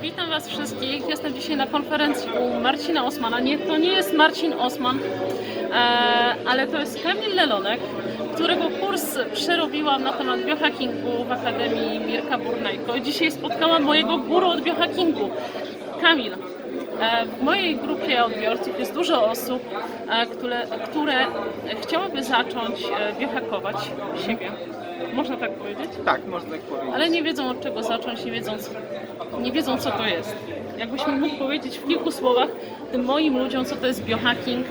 Witam Was wszystkich. Jestem dzisiaj na konferencji u Marcina Osmana. Nie, to nie jest Marcin Osman, e, ale to jest Kamil Lelonek, którego kurs przerobiłam na temat biohackingu w Akademii Mirka Burnejko. Dzisiaj spotkałam mojego guru od biohackingu, Kamil. E, W mojej grupie odbiorców jest dużo osób, e, które, które chciałyby zacząć e, biohackować siebie. Można tak powiedzieć? Tak, można tak powiedzieć. ale nie wiedzą od czego zacząć, nie wiedzą, nie wiedzą co to jest. Jakbyś mi mógł powiedzieć w kilku słowach tym moim ludziom, co to jest biohacking,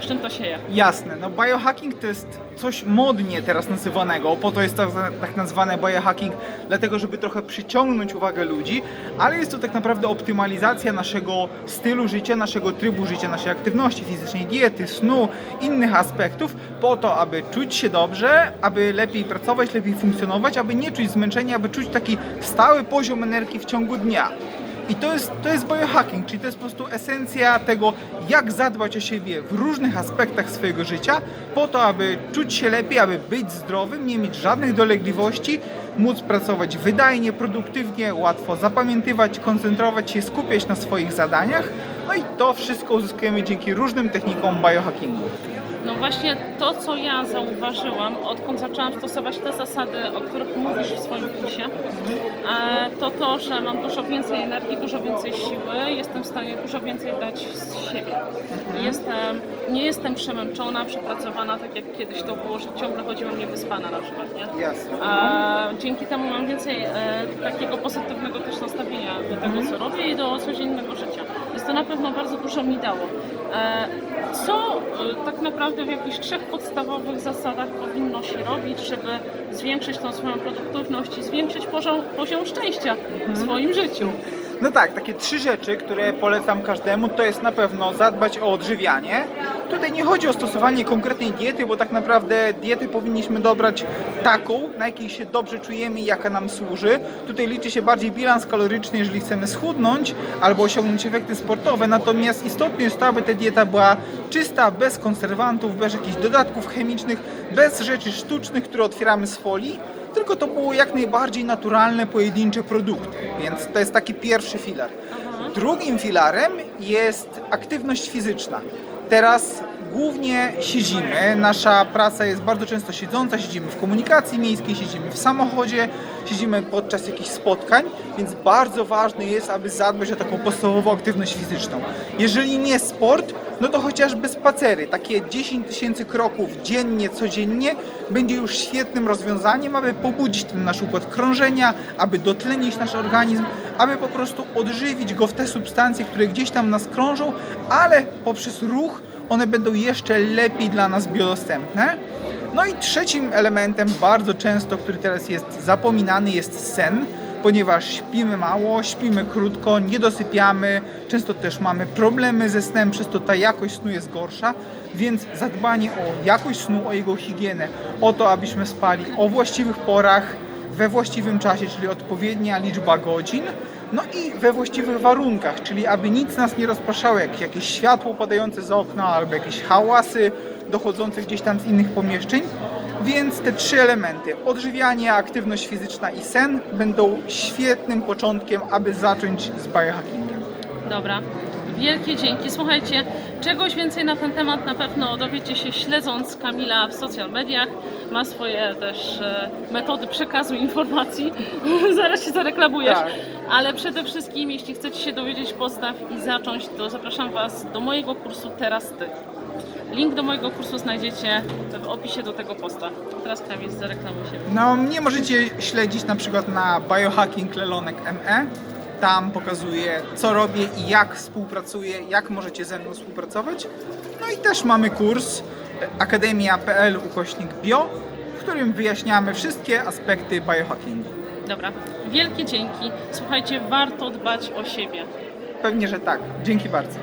z czym to się je. Jasne, no biohacking to jest coś modnie teraz nazywanego, po to jest tak, tak nazwane biohacking, dlatego żeby trochę przyciągnąć uwagę ludzi, ale jest to tak naprawdę optymalizacja naszego stylu życia, naszego trybu życia, naszej aktywności fizycznej, diety, snu, innych aspektów, po to, aby czuć się dobrze, aby lepiej pracować, lepiej funkcjonować, aby nie czuć zmęczenia, aby czuć taki stały poziom energii w ciągu dnia. I to jest, to jest biohacking, czyli to jest po prostu esencja tego, jak zadbać o siebie w różnych aspektach swojego życia, po to, aby czuć się lepiej, aby być zdrowym, nie mieć żadnych dolegliwości, móc pracować wydajnie, produktywnie, łatwo zapamiętywać, koncentrować się, skupiać na swoich zadaniach. No i to wszystko uzyskujemy dzięki różnym technikom biohackingu. No właśnie to, co ja zauważyłam, odkąd zaczęłam stosować te zasady, o których mówisz w swoim kursie, e, to to, że mam dużo więcej energii, dużo więcej siły, jestem w stanie dużo więcej dać z siebie. Jestem, nie jestem przemęczona, przepracowana, tak jak kiedyś to było, że ciągle chodziłam niewyspana na przykład, nie? A dzięki temu mam więcej e, takiego pozytywnego też nastawienia do tego, co robię i do codziennego życia. To na pewno bardzo dużo mi dało. E, co e, tak naprawdę w jakichś trzech podstawowych zasadach powinno się robić, żeby zwiększyć tą swoją produktywność i zwiększyć poziom, poziom szczęścia w swoim życiu? No tak, takie trzy rzeczy, które polecam każdemu, to jest na pewno zadbać o odżywianie. Tutaj nie chodzi o stosowanie konkretnej diety, bo tak naprawdę dietę powinniśmy dobrać taką, na jakiej się dobrze czujemy i jaka nam służy. Tutaj liczy się bardziej bilans kaloryczny, jeżeli chcemy schudnąć albo osiągnąć efekty sportowe. Natomiast istotne jest to, aby ta dieta była czysta, bez konserwantów, bez jakichś dodatków chemicznych, bez rzeczy sztucznych, które otwieramy z folii tylko to było jak najbardziej naturalne, pojedyncze produkty. Więc to jest taki pierwszy filar. Drugim filarem jest aktywność fizyczna. Teraz głównie siedzimy, nasza praca jest bardzo często siedząca, siedzimy w komunikacji miejskiej, siedzimy w samochodzie, siedzimy podczas jakichś spotkań, więc bardzo ważne jest, aby zadbać o taką podstawową aktywność fizyczną. Jeżeli nie sport, no to chociażby spacery. Takie 10 tysięcy kroków dziennie, codziennie będzie już świetnym rozwiązaniem, aby pobudzić ten nasz układ krążenia, aby dotlenić nasz organizm, aby po prostu odżywić go w te substancje, które gdzieś tam nas krążą, ale poprzez ruch one będą jeszcze lepiej dla nas biodostępne. No i trzecim elementem, bardzo często, który teraz jest zapominany, jest sen ponieważ śpimy mało, śpimy krótko, nie dosypiamy, często też mamy problemy ze snem, przez to ta jakość snu jest gorsza, więc zadbanie o jakość snu, o jego higienę, o to, abyśmy spali o właściwych porach, we właściwym czasie, czyli odpowiednia liczba godzin, no i we właściwych warunkach, czyli aby nic nas nie rozpraszało, jak jakieś światło padające z okna albo jakieś hałasy dochodzące gdzieś tam z innych pomieszczeń. Więc te trzy elementy, odżywianie, aktywność fizyczna i sen, będą świetnym początkiem, aby zacząć z biohackingiem. Dobra. Wielkie dzięki. Słuchajcie, czegoś więcej na ten temat na pewno dowiecie się śledząc Kamila w social mediach. Ma swoje też e, metody przekazu informacji. Zaraz się zareklamujesz. Tak. Ale przede wszystkim, jeśli chcecie się dowiedzieć postaw i zacząć, to zapraszam Was do mojego kursu Teraz Ty. Link do mojego kursu znajdziecie w opisie do tego posta. Teraz Kamil zareklamuj się. No, mnie możecie śledzić na przykład na Biohacking Lelonek ME. Tam pokazuję, co robię i jak współpracuję, jak możecie ze mną współpracować. No i też mamy kurs akademia.pl ukośnik bio, w którym wyjaśniamy wszystkie aspekty biohackingu. Dobra. Wielkie dzięki. Słuchajcie, warto dbać o siebie. Pewnie, że tak. Dzięki bardzo.